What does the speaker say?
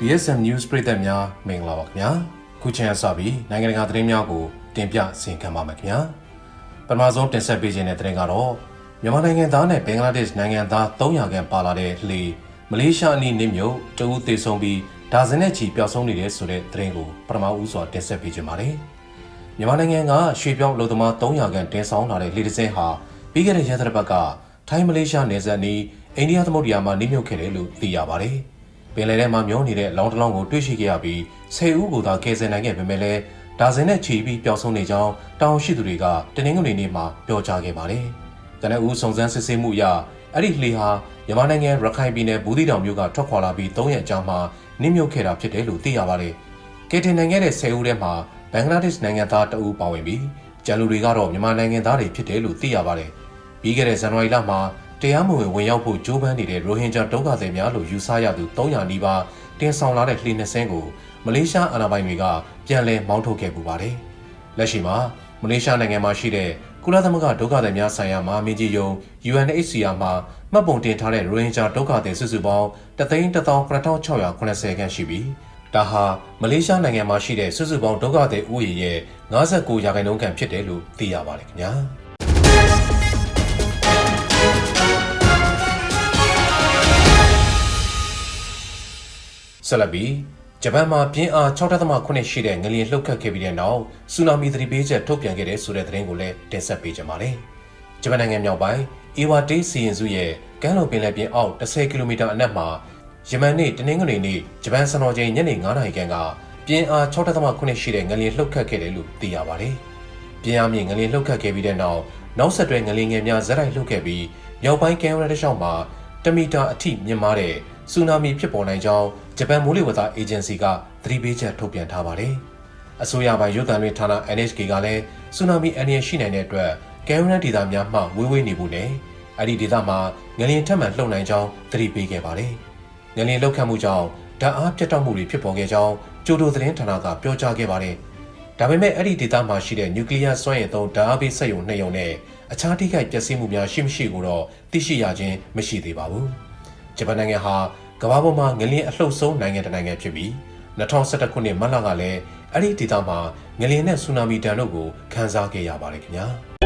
BSM News ပရိသတ်များမင်္ဂလာပါခင်ဗျာခုချိန်အစပြီးနိုင်ငံတကာသတင်းများကိုတင်ပြဆင်ခံပါမယ်ခင်ဗျာပထမဆုံးတင်ဆက်ပေးခြင်းတဲ့သတင်းကတော့မြန်မာနိုင်ငံသားနဲ့ဘင်္ဂလားဒေ့ရှ်နိုင်ငံသား300ခန့်ပါလာတဲ့လှေမလေးရှားအနီးနစ်မြုပ်တဦးသေဆုံးပြီးဒါဇင်နဲ့ချီပျောက်ဆုံးနေတဲ့ဆိုတဲ့သတင်းကိုပထမဦးစွာတင်ဆက်ပေးခြင်းပါတယ်မြန်မာနိုင်ငံကရွှေပြောင်းလူသမား300ခန့်တင်ဆောင်လာတဲ့လှေတစ်စင်းဟာပြီးခဲ့တဲ့ရက်သတ္တပတ်ကထိုင်းမလေးရှားနယ်စပ်နီးအိန္ဒိယသမုဒ္ဒရာမှာနစ်မြုပ်ခဲ့တယ်လို့သိရပါတယ်။ ပင်လယ်ထဲမှာမျောနေတဲ့လောင်းတစ်လောင်းကိုတွေ့ရှိခဲ့ရပြီး10ဦးကိုသာကယ်ဆယ်နိုင်ခဲ့ပေမဲ့လည်းဒါဇင်နဲ့ချီပြီးပျောက်ဆုံးနေကြောင်းတောင်ရှိသူတွေကတနင်္ဂနွေနေ့မှာပြောကြားခဲ့ပါတယ်။တနအူးစုံစမ်းစစ်ဆေးမှုအရအဲ့ဒီလှေဟာမြန်မာနိုင်ငံရခိုင်ပြည်နယ်ဘူးသီးတောင်မြို့ကထွက်ခွာလာပြီး3ရက်အကြာမှာနစ်မြုပ်ခဲ့တာဖြစ်တယ်လို့သိရပါတယ်။ကယ်တင်နိုင်ခဲ့တဲ့10ဦးထဲမှာဘင်္ဂလားဒေ့ရှ်နိုင်ငံသားတအူးပါဝင်ပြီးကျန်လူတွေကတော့မြန်မာနိုင်ငံသားတွေဖြစ်တယ်လို့သိရပါတယ်။ပြီးခဲ့တဲ့ဇန်နဝါရီလမှာ တရားမဝင်ဝင်ရောက်ဖို့ကြိုးပမ်းနေတဲ့ရိုဟင်ဂျာဒုက္ခသည်များလို့ယူဆရသူ300နီးပါးတင်ဆောင်လာတဲ့လှေနှစ်စင်းကိုမလေးရှားအာဏာပိုင်တွေကပြန်လည်မောင်းထုတ်ခဲ့ပူပါတယ်။လက်ရှိမှာမလေးရှားနိုင်ငံမှာရှိတဲ့ကုလသမဂ္ဂဒုက္ခသည်များဆိုင်ရာမဟာမင်းကြီးယုံ UNHCR မှာမှတ်ပုံတင်ထားတဲ့ရိုဟင်ဂျာဒုက္ခသည်စုစုပေါင်း31680ခန့်ရှိပြီးဒါဟာမလေးရှားနိုင်ငံမှာရှိတဲ့စုစုပေါင်းဒုက္ခသည်ဥယျာဉ်ရဲ့59ရာခိုင်နှုန်းခန့်ဖြစ်တယ်လို့သိရပါတယ်ခင်ဗျာ။ ဆက်လက်ပြီးဂျပန်မှာပြင်းအား6.8ရှိတဲ့ငလျင်လှုပ်ခတ်ခဲ့ပြီးတဲ့နောက်ဆူနာမီသတိပေးချက်ထုတ်ပြန်ခဲ့တဲ့ဆိုတဲ့သတင်းကိုလည်းတင်ဆက်ပေးကြပါမယ်။ဂျပန်နိုင်ငံမြောက်ပိုင်းအီဝါတေးစီရင်စုရဲ့ကမ်းလွန်ပင်လယ်ပြင်အောက်10ကီလိုမီတာအနက်မှာယမန်နေ့တနင်္ဂနွေနေ့ဂျပန်စံတော်ချိန်ညနေ9:00နာရီခန့်ကပြင်းအား6.8ရှိတဲ့ငလျင်လှုပ်ခတ်ခဲ့တယ်လို့သိရပါတယ်။ပြင်းအားမြင့်ငလျင်လှုပ်ခတ်ခဲ့ပြီးတဲ့နောက်နောက်ဆက်တွဲငလျင်ငယ်များဇက်တိုက်လှုပ်ခဲ့ပြီးမြောက်ပိုင်းကမ်းရိုးတန်းတစ်လျှောက်မှာတမီတာအထိမြင့်မားတဲ့ ဆူနာမီဖြစ်ပေါ်နိုင်ကြောင်းဂျပန်မိုးလေဝသအေဂျင်စီကသတိပေးချက်ထုတ်ပြန်ထားပါတယ်။အစိုးရပိုင်းရုပ်သံတွေဌာန NHK ကလည်းဆူနာမီအန္တရာယ်ရှိနိုင်တဲ့အတွက်ကမ်းရိုးတန်းဒေသများမှဝေးဝေးနေဖို့နဲ့အဲ့ဒီဒေသမှာငလျင်ထပ်မံလှုပ်နိုင်ကြောင်းသတိပေးခဲ့ပါတယ်။ငလျင်လှုပ်ခတ်မှုကြောင့်ဓာတ်အားပြတ်တောက်မှုတွေဖြစ်ပေါ်ခဲ့ကြောင်းကျိုဒိုသတင်းဌာနကပြောကြားခဲ့ပါတယ်။ဒါပေမဲ့အဲ့ဒီဒေသမှာရှိတဲ့နျူကလ িয়ার စွမ်းအင်သုံးဓာတ်အားပေးစက်ရုံနှစ်ရုံနဲ့အခြားထိခိုက်ပျက်စီးမှုများရှိမရှိကိုတော့သိရှိရခြင်းမရှိသေးပါဘူး။ ဂျပန်နိုင်ငံဟာကမ္ဘာပေါ်မှာငလျင်အလှုပ်ဆုံးနိုင်ငံတစ်နိုင်ငံဖြစ်ပြီး2011ခုနှစ်မတ်လကလည်းအဲ့ဒီဒေသမှာငလျင်နဲ့ဆူနာမီတန်တို့ကိုခန်းစားခဲ့ရပါတယ်ခင်ဗျာ။